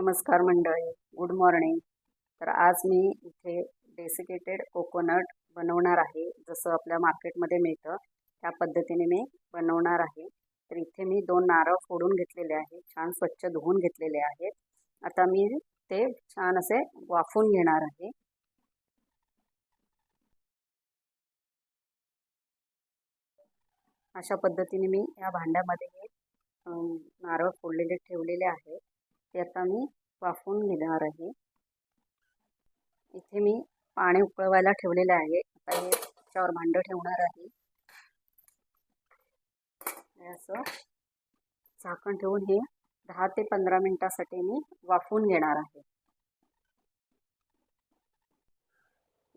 नमस्कार मंडळी. Good morning तर आज मी इथे डेसिकेटेड कोकोनट बनवणार आहे. जसं आपल्या मार्केटमध्ये मिळतं त्या पद्धतीने मी बनवणार आहे. तर इथे मी दोन नारळ फोडून घेतलेले आहे छान स्वच्छ धुवून घेतलेले आहेत. आता मी ते छान असे वाफून घेणार आहे. अशा पद्धतीने मी या भांड्यामध्ये हे नारळ फोडलेले ठेवलेले आहे ते आता मी वाफवून घेणार आहे. इथे मी पाणी उकळवायला ठेवलेलं आहे. आता हे त्याच्यावर भांडं ठेवणार आहे. असं झाकण ठेवून हे दहा ते पंधरा मिनटासाठी मी वाफवून घेणार आहे.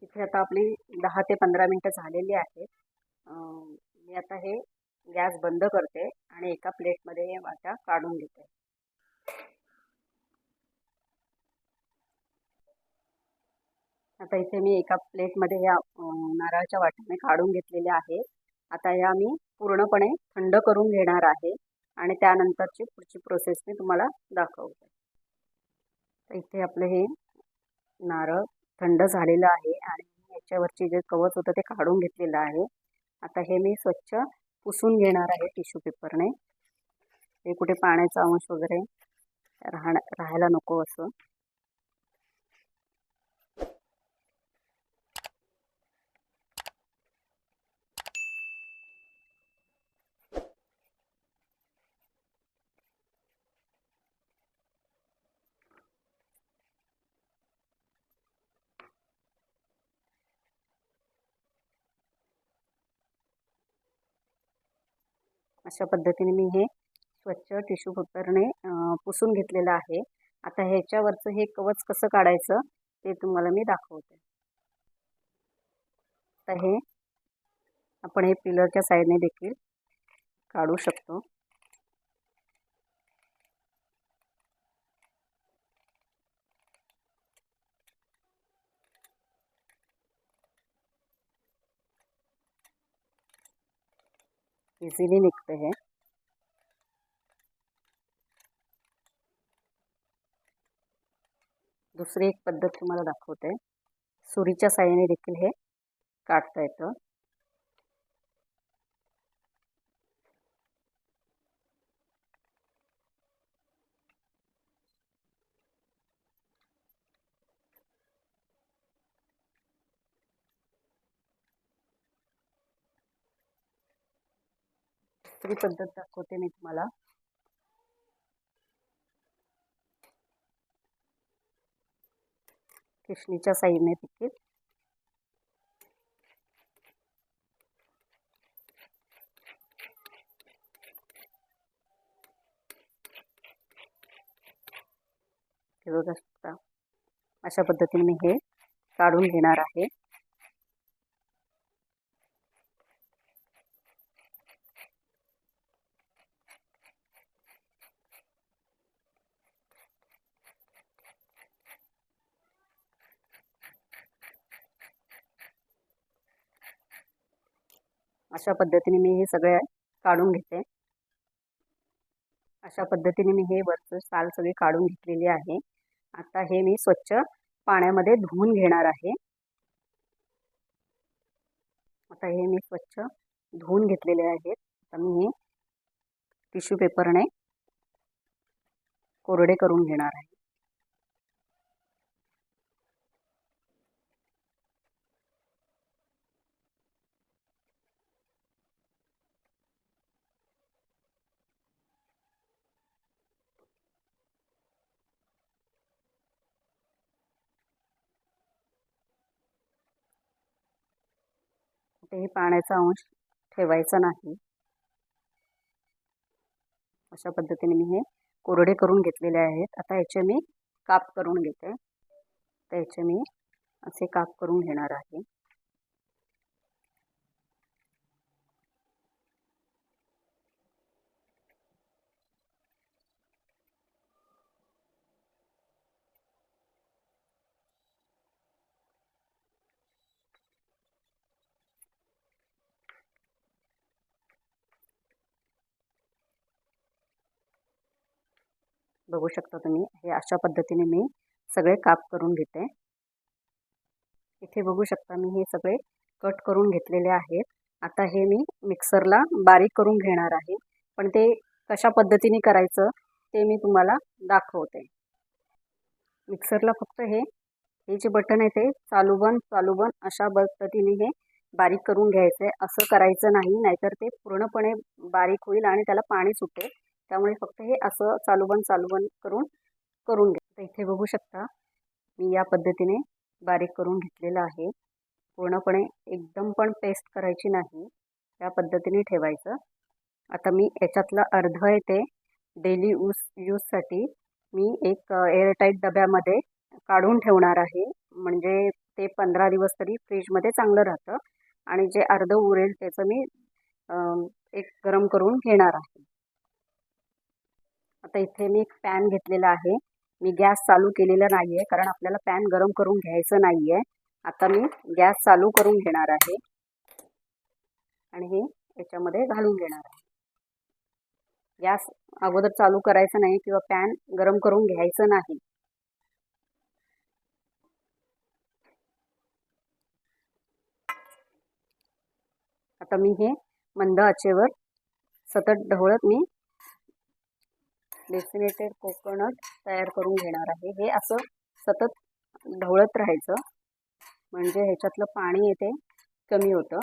इथे आता आपली दहा ते पंधरा मिनटं झालेली आहेत. मी आता हे गॅस बंद करते आणि एका प्लेटमध्ये हे वाट्या काढून घेते. आता इथे मी एका प्लेटमध्ये या नारळाच्या वाट्याने काढून घेतलेल्या आहे. आता या मी पूर्णपणे थंड करून घेणार आहे आणि त्यानंतरची पुढची प्रोसेस मी तुम्हाला दाखवते. तर इथे आपलं हे नारळ थंड झालेलं आहे आणि याच्यावरची जे कवच होतं ते काढून घेतलेलं आहे. आता हे मी स्वच्छ पुसून घेणार आहे टिश्यू पेपरने हे कुठे पाण्याचा अंश वगैरे राहण्या राहायला नको असं. अशा पद्धतीने मी हे स्वच्छ टिश्यू पेपरने पुसून घेतलेलं आहे. आता ह्याच्यावरचं हे कवच कसं काढायचं ते तुम्हाला मी दाखवते. आता हे आपण हे पिलरच्या साईडने देखील काढू शकतो. इजीली निघते हे। दुसरी एक पद्धत तुम्हाला दाखवते सुरीच्या साह्याने देखील हे काढता येतं. दुसरी पद्धत दाखवते मी तुम्हाला? किशनीच्या साईडने देखील बघा शकता अशा पद्धतीने मी हे काढून घेणार आहे. अशा पद्धतीने मी हे सगळे काढून घेते. अशा पद्धतीने मी हे वरचं साल सगळी काढून घेतलेली आहे. आता हे मी स्वच्छ पाण्यामध्ये धुवून घेणार आहे. आता हे मी स्वच्छ धुवून घेतलेले आहेत. आता मी हे टिश्यू पेपरने कोरडे करून घेणार आहे. कुठेही पाण्याचा अंश ठेवायचा नाही. अशा पद्धतीने मी हे कोरडे करून घेतलेले आहेत. आता याचे मी काप करून घेते. तर याचे मी असे काप करून घेणार आहे. बघू शकता तुम्ही. हे अशा पद्धतीने मी सगळे काप करून घेते. इथे बघू शकता मी हे सगळे कट करून घेतलेले आहेत. आता हे मी मिक्सरला बारीक करून घेणार आहे. पण ते कशा पद्धतीने करायचं ते मी तुम्हाला दाखवते. मिक्सरला फक्त हे हे जे बटन आहे ते चालू बंद चालू बंद अशा पद्धतीने हे बारीक करून घ्यायचं आहे असं करायचं नाही नाहीतर ते पूर्णपणे बारीक होईल आणि त्याला पाणी सुटेल. त्यामुळे फक्त हे असं चालू बंद करून करून घ्या. इथे बघू शकता मी या पद्धतीने बारीक करून घेतलेलं आहे. पूर्णपणे एकदम पण पेस्ट करायची नाही. या पद्धतीने ठेवायचं. आता मी याच्यातलं अर्ध आहे ते डेली यूज यूजसाठी मी एक एअरटाईट डब्यामध्ये काढून ठेवणार आहे. म्हणजे ते पंधरा दिवस तरी फ्रीजमध्ये चांगलं राहतं. आणि जे अर्ध उरेल त्याचं मी एक गरम करून घेणार आहे. आता इथे मी एक पॅन घेतलेला आहे. मी गॅस चालू केलेला नाही आहे कारण आपल्याला पॅन गरम करून घ्यायचं नाही आहे आता मी गॅस चालू करून घेणार आहे. आणि हे याच्यामध्ये घालून घेणार आहे. गॅस अगोदर चालू करायचं नाही किंवा पॅन गरम करून घ्यायचं नाही. आता मी हे मंद आचेवर सतत ढवळत मी डेसिनेटेड कोकोनट तयार करून घेणार आहे. हे असं सतत ढवळत राहायचं. म्हणजे ह्याच्यातलं पाणी येते कमी होतं.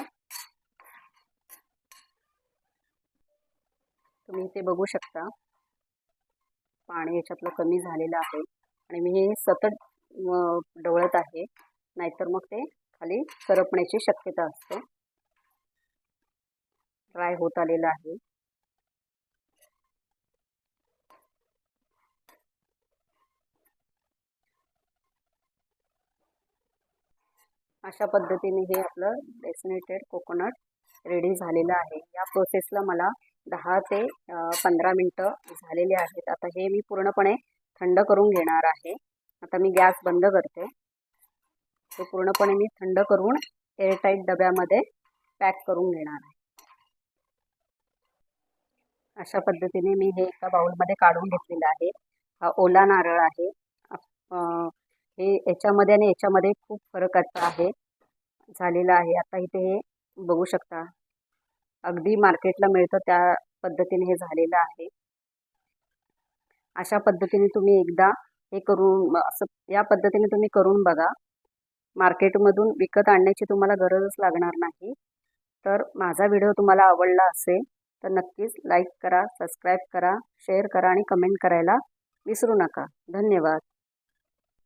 तुम्ही ते बघू शकता. पाणी ह्याच्यातलं कमी झालेलं आहे. आणि मी हे सतत ढवळत आहे. नाहीतर मग ते खाली करपण्याची शक्यता असते. ड्राय होत आलेलं आहे. अशा पद्धतीने हे आपलं डेसिनेटेड कोकोनट रेडी झालेलं आहे. या प्रोसेसला मला दहा ते पंधरा मिनटं झालेले आहेत. आता हे मी पूर्णपणे थंड करून घेणार आहे. आता मी गॅस बंद करते. हे पूर्णपणे मी थंड करून एअरटाईट डब्यामध्ये पॅक करून घेणार आहे. अशा पद्धतीने मी हे एका बाउलमध्ये काढून घेतलेलं आहे. हा ओला नारळ आहे. हे याच्यामध्ये आणि याच्यामध्ये खूप फरक आता आहे झालेला आहे. आता इथे हे बघू शकता. अगदी मार्केटला मिळतं त्या पद्धतीने हे झालेलं आहे. अशा पद्धतीने तुम्ही एकदा हे करून असं या पद्धतीने तुम्ही करून बघा. मार्केटमधून विकत आणण्याची तुम्हाला गरजच लागणार नाही. तर माझा व्हिडिओ तुम्हाला आवडला असेल तर नक्कीच लाईक करा सबस्क्राईब करा शेअर करा आणि कमेंट करायला विसरू नका. धन्यवाद.